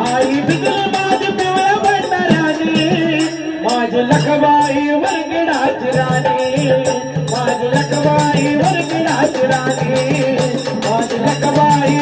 आई विदर्भात पिवळ्या भंडाराने माझी लखबाई वरगडाची राणी. माझी लखबाई